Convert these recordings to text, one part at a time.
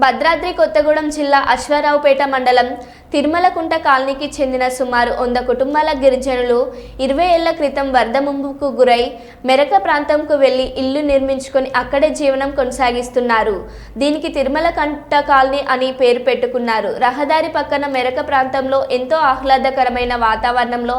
భద్రాద్రి కొత్తగూడెం జిల్లా అశ్వారావుపేట మండలం తిరుమలకుంట కాలనీకి చెందిన సుమారు వంద కుటుంబాల గిరిజనులు ఇరవై ఏళ్ళ క్రితం వరద ముంపుకు గురై మెరక ప్రాంతంకు వెళ్ళి ఇల్లు నిర్మించుకొని అక్కడే జీవనం కొనసాగిస్తున్నారు. దీనికి తిరుమలకంట కాలనీ అని పేరు పెట్టుకున్నారు. రహదారి పక్కన మెరక ప్రాంతంలో ఎంతో ఆహ్లాదకరమైన వాతావరణంలో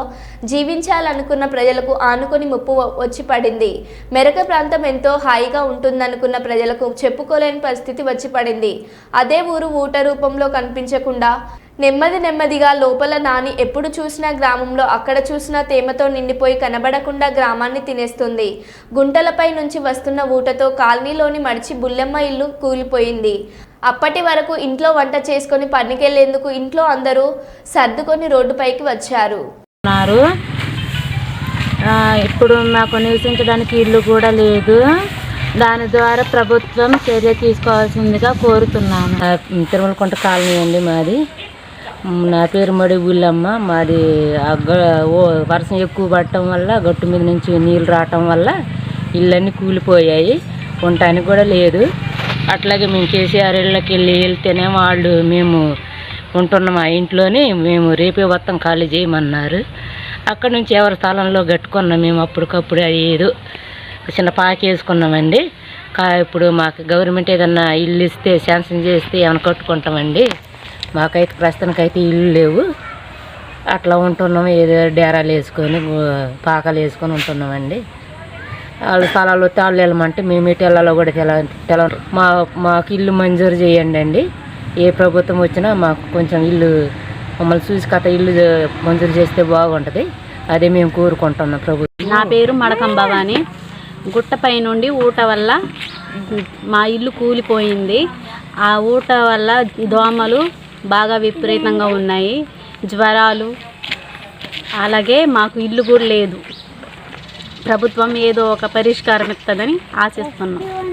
జీవించాలనుకున్న ప్రజలకు ఆనుకొని ముప్పు వచ్చి పడింది. మెరక ప్రాంతం ఎంతో హాయిగా ఉంటుందనుకున్న ప్రజలకు చెప్పుకోలేని పరిస్థితి వచ్చి పడింది. అదే ఊరు ఊట రూపంలో కనిపించకుండా నెమ్మది నెమ్మదిగా లోపల నాని ఎప్పుడు చూసినా గ్రామంలో అక్కడ చూసినా తేమతో నిండిపోయి కనబడకుండా గ్రామాన్ని తినేస్తుంది. గుంటలపై నుంచి వస్తున్న ఊటతో కాలనీలోని మడిచి బుల్లెమ్మ ఇల్లు కూలిపోయింది. అప్పటి వరకు ఇంట్లో వంట చేసుకొని పనికెళ్ళేందుకు ఇంట్లో అందరూ సర్దుకొని రోడ్డుపైకి వచ్చారు. ఇప్పుడు మాకు నివసించడానికి ఇల్లు కూడా లేదు. దాని ద్వారా ప్రభుత్వం చర్య తీసుకోవాల్సిందిగా కోరుతున్నాను. తిరుమలకుంట కాలనీ అండి మాది. నా పేరు మడి ఊళ్ళమ్మ మాది ఓ వర్షం ఎక్కువ పడటం వల్ల గట్టు మీద నుంచి నీళ్ళు రావటం వల్ల ఇళ్ళన్నీ కూలిపోయాయి. ఉండటానికి కూడా లేదు. అట్లాగే మేము కేసీఆర్ ఇళ్ళకి వెళ్ళి వెళ్తేనే వాళ్ళు మేము ఉంటున్నాం ఆ ఇంట్లోనే. మేము రేపే వస్తాం ఖాళీ చేయమన్నారు. అక్కడ నుంచి ఎవరి స్థలంలో కట్టుకున్నాం మేము అప్పటికప్పుడు అది ఏదో చిన్న పాక వేసుకున్నామండి. కా ఇప్పుడు మాకు గవర్నమెంట్ ఏదన్నా ఇల్లు ఇస్తే శాంక్షన్ చేస్తే ఏమైనా కట్టుకుంటామండి. మాకైతే ప్రస్తుతానికైతే ఇల్లు లేవు. అట్లా ఉంటున్నాం. ఏదో డేరాలు వేసుకొని పాకాలు వేసుకొని ఉంటున్నామండి. వాళ్ళు స్థలాలు వస్తే వాళ్ళు వెళ్ళమంటే మేము ఇటు వెళ్ళాలో కూడా తెల తెల మా మాకు ఇల్లు మంజూరు చేయండి అండి. ఏ ప్రభుత్వం వచ్చినా మాకు కొంచెం ఇల్లు మమ్మల్ని చూసి కథ ఇల్లు మంజూరు చేస్తే బాగుంటుంది. అదే మేము కోరుకుంటున్నాం ప్రభుత్వం. నా పేరు మడకం భవాని. గుట్టపై నుండి ఊట వల్ల మా ఇల్లు కూలిపోయింది. ఆ ఊట వల్ల దోమలు బాగా విపరీతంగా ఉన్నాయి. జ్వరాలు అలాగే మాకు ఇల్లు కూడా లేదు. ప్రభుత్వం ఏదో ఒక పరిష్కారం ఇస్తుందని ఆశిస్తున్నాం.